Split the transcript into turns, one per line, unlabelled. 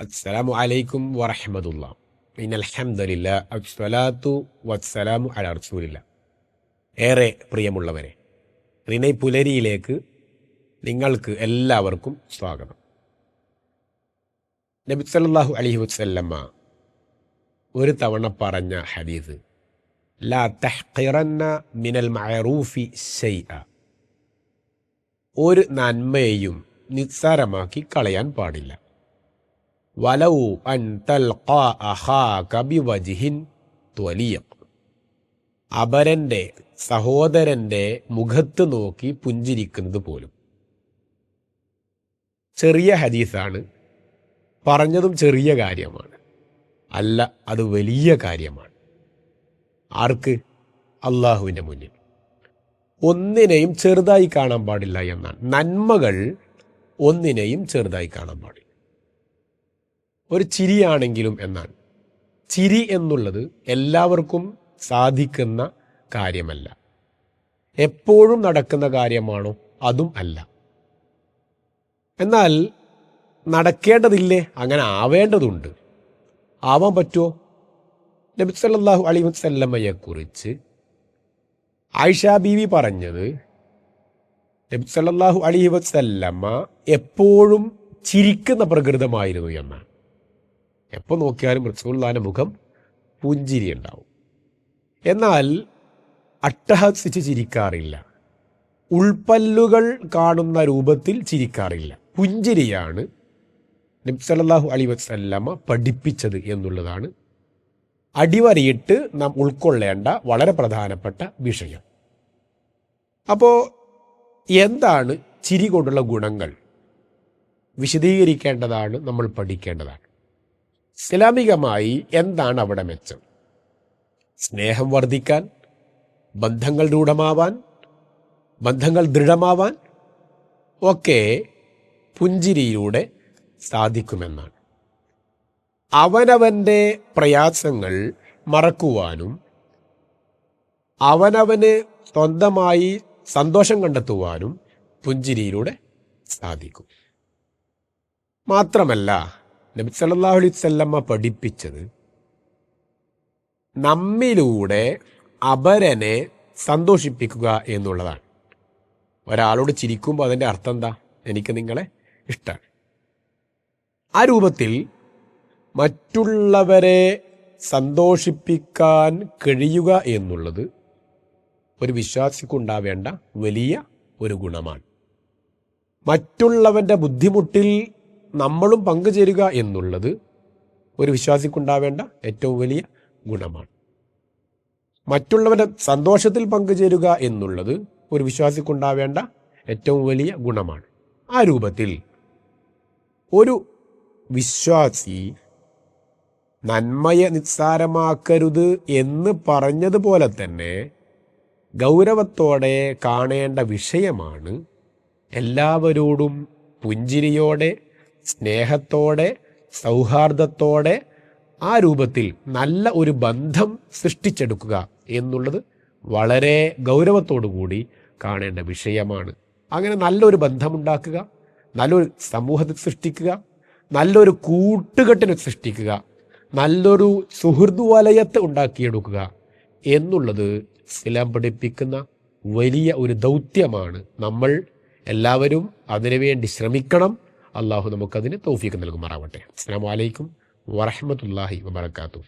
അസ്സലാമു അലൈക്കും വറഹമതുള്ള ഇന്നൽഹംദുലില്ല അസ്വലാത്തു വസ്സലാമു അല റസൂലില്ല. ഏറെ പ്രിയമുള്ളവരെ റിനൈ പുലരിയിലേക്ക് നിങ്ങൾക്ക് എല്ലാവർക്കും സ്വാഗതം. നബി സല്ലല്ലാഹു അലൈഹി വസ്ല്ലമ്മ ഒരു തവണ പറഞ്ഞ ഹദീസ് ലാ തഹ്ഖിറന്ന മിനൽ മഅറൂഫി ഒരു നന്മയെയും നിസ്സാരമാക്കി കളയാൻ പാടില്ല. വലൗ അൻ അഖാക ത്വലിയം അപരന്റെ സഹോദരന്റെ മുഖത്ത് നോക്കി പുഞ്ചിരിക്കുന്നത് പോലും. ചെറിയ ഹദീസാണ്. പറഞ്ഞതും ചെറിയ കാര്യമാണ്. അല്ല അത് വലിയ കാര്യമാണ്. ആർക്ക്? അള്ളാഹുവിന്റെ മുന്നിൽ. ഒന്നിനെയും ചെറുതായി കാണാൻ പാടില്ല എന്നാണ്. നന്മകൾ ഒന്നിനെയും ചെറുതായി കാണാൻ പാടില്ല. ഒരു ചിരിയാണെങ്കിലും എന്നാണ് ചിരി എന്നുള്ളത് എല്ലാവർക്കും സാധിക്കുന്ന കാര്യമല്ല. എപ്പോഴും നടക്കുന്ന കാര്യമാണോ അതും അല്ല. എന്നാൽ നടക്കേണ്ടതില്ലേ? അങ്ങനെ ആവേണ്ടതുണ്ട്. ആവാൻ പറ്റുമോ നബി സല്ലാഹു അലൈഹി വസല്ലമയെ കുറിച്ച് ആയിഷ ബീവി പറഞ്ഞത് നബി സല്ലാഹു അലൈഹി വസ്ല്ലമ്മ എപ്പോഴും ചിരിക്കുന്ന പ്രകൃതമായിരുന്നു എന്നാണ്. എപ്പോൾ നോക്കിയാലും റസൂള്ളാന്റെ മുഖം പുഞ്ചിരി ഉണ്ടാവും എന്നാൽ അട്ടഹസിച്ച് ചിരിക്കാറില്ല. ഉൾപ്പല്ലുകൾ കാണുന്ന രൂപത്തിൽ ചിരിക്കാറില്ല. പുഞ്ചിരിയാണ് നബ്സലല്ലാഹു അലി അലൈഹി വസല്ലമ പഠിപ്പിച്ചത് എന്നുള്ളതാണ് അടിവരയിട്ട് നാം ഉൾക്കൊള്ളേണ്ട വളരെ പ്രധാനപ്പെട്ട വിഷയം. അപ്പോൾ എന്താണ് ചിരി കൊണ്ടുള്ള ഗുണങ്ങൾ? വിശദീകരിക്കേണ്ടതാണ് നമ്മൾ പഠിക്കേണ്ടതാണ്. ഇസ്ലാമികമായി എന്താണ് അവിടെ മെച്ചം? സ്നേഹം വർദ്ധിക്കാൻ ബന്ധങ്ങൾ രൂഢമാവാൻ ബന്ധങ്ങൾ ദൃഢമാവാൻ ഒക്കെ പുഞ്ചിരിയിലൂടെ സാധിക്കുമെന്നാണ്. അവനവന്റെ പ്രയാസങ്ങൾ മറക്കുവാനും അവനവന് സ്വന്തമായി സന്തോഷം കണ്ടെത്തുവാനും പുഞ്ചിരിയിലൂടെ സാധിക്കും. മാത്രമല്ല നബി സല്ലല്ലാഹു അലൈഹി വസല്ലമ്മ പഠിപ്പിച്ചത് നമ്മിലൂടെ അപരനെ സന്തോഷിപ്പിക്കുക എന്നുള്ളതാണ്. ഒരാളോട് ചിരിക്കുമ്പോൾ അതിന്റെ അർത്ഥം എന്താ? എനിക്ക് നിങ്ങളെ ഇഷ്ടമാണ് ആ രൂപത്തിൽ മറ്റുള്ളവരെ സന്തോഷിപ്പിക്കാൻ കഴിയുക എന്നുള്ളത് ഒരു വിശ്വാസിക്കുണ്ടാവേണ്ട വലിയ ഒരു ഗുണമാണ്. മറ്റുള്ളവന്റെ ബുദ്ധിമുട്ടിൽ നമ്മളും പങ്കുചേരുക എന്നുള്ളത് ഒരു വിശ്വാസിക്കുണ്ടാവേണ്ട ഏറ്റവും വലിയ ഗുണമാണ്. മറ്റുള്ളവരുടെ സന്തോഷത്തിൽ പങ്കുചേരുക എന്നുള്ളത് ഒരു വിശ്വാസിക്കുണ്ടാവേണ്ട ഏറ്റവും വലിയ ഗുണമാണ്. ആ രൂപത്തിൽ ഒരു വിശ്വാസി നന്മയെ നിസ്സാരമാക്കരുത് എന്ന് പറഞ്ഞതുപോലെ തന്നെ ഗൗരവത്തോടെ കാണേണ്ട വിഷയമാണ് എല്ലാവരോടും പുഞ്ചിരിയോടെ സ്നേഹത്തോടെ സൗഹാർദ്ദത്തോടെ ആ രൂപത്തിൽ നല്ല ഒരു ബന്ധം സൃഷ്ടിച്ചെടുക്കുക എന്നുള്ളത് വളരെ കൂടി കാണേണ്ട വിഷയമാണ്. അങ്ങനെ നല്ലൊരു ബന്ധമുണ്ടാക്കുക നല്ലൊരു സമൂഹത്തിൽ സൃഷ്ടിക്കുക നല്ലൊരു കൂട്ടുകെട്ടിനെ സൃഷ്ടിക്കുക നല്ലൊരു സുഹൃദ് വലയത്തെ ഉണ്ടാക്കിയെടുക്കുക എന്നുള്ളത് ഇസ്ലാം പഠിപ്പിക്കുന്ന വലിയ ഒരു ദൗത്യമാണ്. നമ്മൾ എല്ലാവരും അതിനുവേണ്ടി ശ്രമിക്കണം. അള്ളാഹു നമുക്കതിന് തൗഫീക്ക് നൽകുമാറാവട്ടെ. അസ്സാം വലൈക്കും വറഹമത്തല്ലാഹി വബർക്കാത്തു